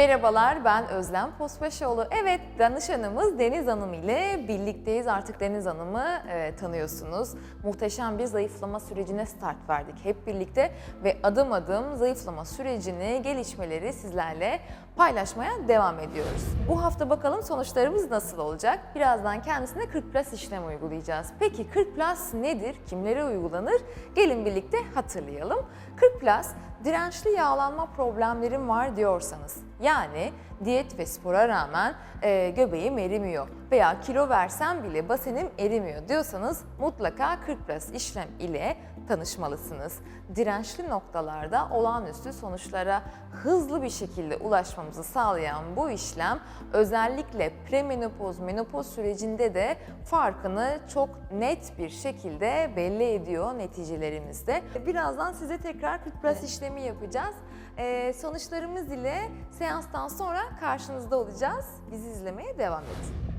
Merhabalar ben Özlem Posbaşoğlu. Evet danışanımız Deniz Hanım ile birlikteyiz. Artık Deniz Hanım'ı e, tanıyorsunuz. Muhteşem bir zayıflama sürecine start verdik hep birlikte ve adım adım zayıflama sürecini, gelişmeleri sizlerle paylaşmaya devam ediyoruz. Bu hafta bakalım sonuçlarımız nasıl olacak? Birazdan kendisine 40 plus işlem uygulayacağız. Peki 40 plus nedir? Kimlere uygulanır? Gelin birlikte hatırlayalım. 40 plus dirençli yağlanma problemlerim var diyorsanız yani diyet ve spora rağmen e, göbeğim erimiyor veya kilo versem bile basenim erimiyor diyorsanız mutlaka 40 plus işlem ile tanışmalısınız. Dirençli noktalarda olağanüstü sonuçlara hızlı bir şekilde ulaşmamızı sağlayan bu işlem özellikle premenopoz, menopoz sürecinde de farkını çok net bir şekilde belli ediyor neticelerimizde. Birazdan size tekrar 40 plus işlemi yapacağız. Ee, sonuçlarımız ile seanstan sonra karşınızda olacağız. Bizi izlemeye devam edin.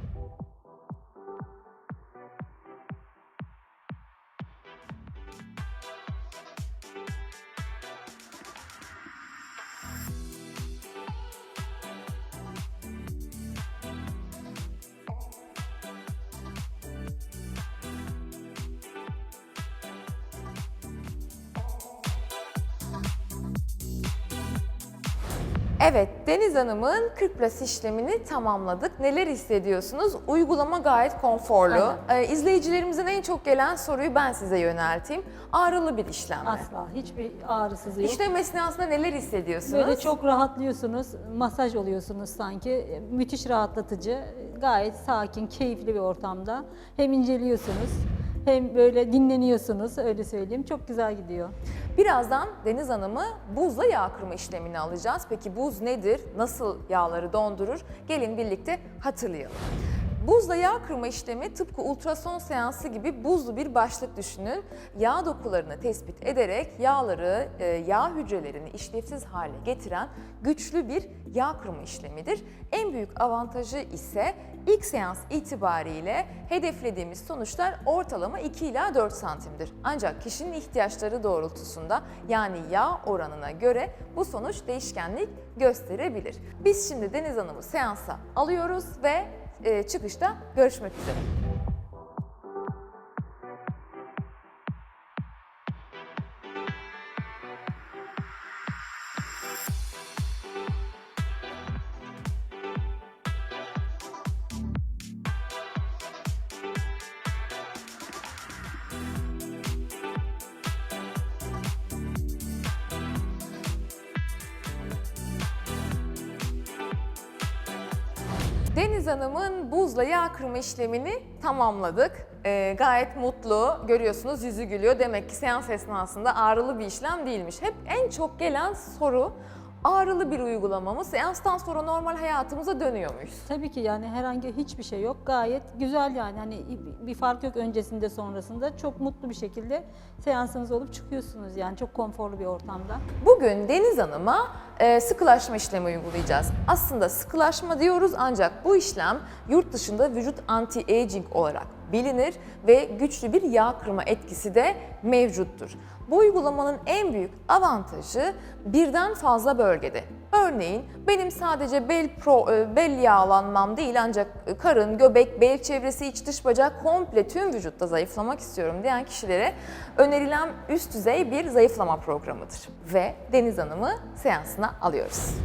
Evet, Deniz Hanım'ın 40 plus işlemini tamamladık. Neler hissediyorsunuz? Uygulama gayet konforlu. Ee, izleyicilerimizin en çok gelen soruyu ben size yönelteyim. Ağrılı bir işlem mi? Asla. Hiçbir ağrısızı yok. İşlem esnasında neler hissediyorsunuz? Böyle çok rahatlıyorsunuz, masaj oluyorsunuz sanki. Müthiş rahatlatıcı, gayet sakin, keyifli bir ortamda. Hem inceliyorsunuz, hem böyle dinleniyorsunuz, öyle söyleyeyim. Çok güzel gidiyor. Birazdan Deniz Hanım'ı buzla yağ kırma işlemini alacağız. Peki buz nedir? Nasıl yağları dondurur? Gelin birlikte hatırlayalım. Buzla yağ kırma işlemi tıpkı ultrason seansı gibi buzlu bir başlık düşünün. Yağ dokularını tespit ederek yağları, e, yağ hücrelerini işlevsiz hale getiren güçlü bir yağ kırma işlemidir. En büyük avantajı ise ilk seans itibariyle hedeflediğimiz sonuçlar ortalama 2 ila 4 santimdir. Ancak kişinin ihtiyaçları doğrultusunda yani yağ oranına göre bu sonuç değişkenlik gösterebilir. Biz şimdi Deniz Hanım'ı seansa alıyoruz ve çıkışta görüşmek üzere. Deniz Hanım'ın buzla yağ kırma işlemini tamamladık. Ee, gayet mutlu, görüyorsunuz yüzü gülüyor. Demek ki seans esnasında ağrılı bir işlem değilmiş. Hep en çok gelen soru ağrılı bir uygulama mı? Seanstan sonra normal hayatımıza dönüyor muyuz? Tabii ki yani herhangi hiçbir şey yok. Gayet güzel yani. Hani bir fark yok öncesinde sonrasında. Çok mutlu bir şekilde seansınız olup çıkıyorsunuz yani. Çok konforlu bir ortamda. Bugün Deniz Hanım'a e, sıkılaşma işlemi uygulayacağız. Aslında sıkılaşma diyoruz ancak bu işlem yurt dışında vücut anti-aging olarak bilinir ve güçlü bir yağ kırma etkisi de mevcuttur. Bu uygulamanın en büyük avantajı birden fazla bölgede. Örneğin benim sadece bel pro, e, bel yağlanmam değil ancak karın, göbek, bel çevresi, iç dış bacak komple tüm vücutta zayıflamak istiyorum diyen kişilere önerilen üst düzey bir zayıflama programıdır. Ve Deniz Hanım'ı seansına alıyoruz.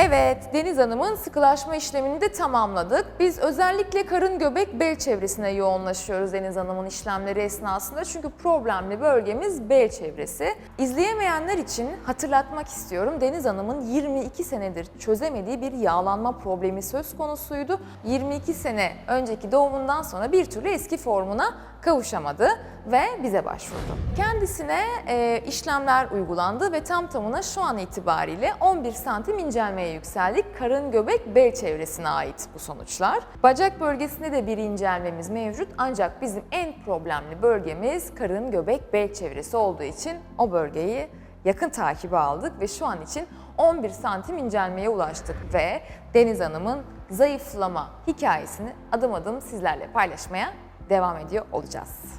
Evet, Deniz Hanım'ın sıkılaşma işlemini de tamamladık. Biz özellikle karın göbek bel çevresine yoğunlaşıyoruz Deniz Hanım'ın işlemleri esnasında. Çünkü problemli bölgemiz bel çevresi. İzleyemeyenler için hatırlatmak istiyorum. Deniz Hanım'ın 22 senedir çözemediği bir yağlanma problemi söz konusuydu. 22 sene önceki doğumundan sonra bir türlü eski formuna kavuşamadı ve bize başvurdu. Kendisine e, işlemler uygulandı ve tam tamına şu an itibariyle 11 santim incelmeye yükseldik. Karın, göbek, bel çevresine ait bu sonuçlar. Bacak bölgesinde de bir incelmemiz mevcut ancak bizim en problemli bölgemiz karın, göbek, bel çevresi olduğu için o bölgeyi yakın takibe aldık ve şu an için 11 santim incelmeye ulaştık ve Deniz Hanım'ın zayıflama hikayesini adım adım sizlerle paylaşmaya devam ediyor olacağız.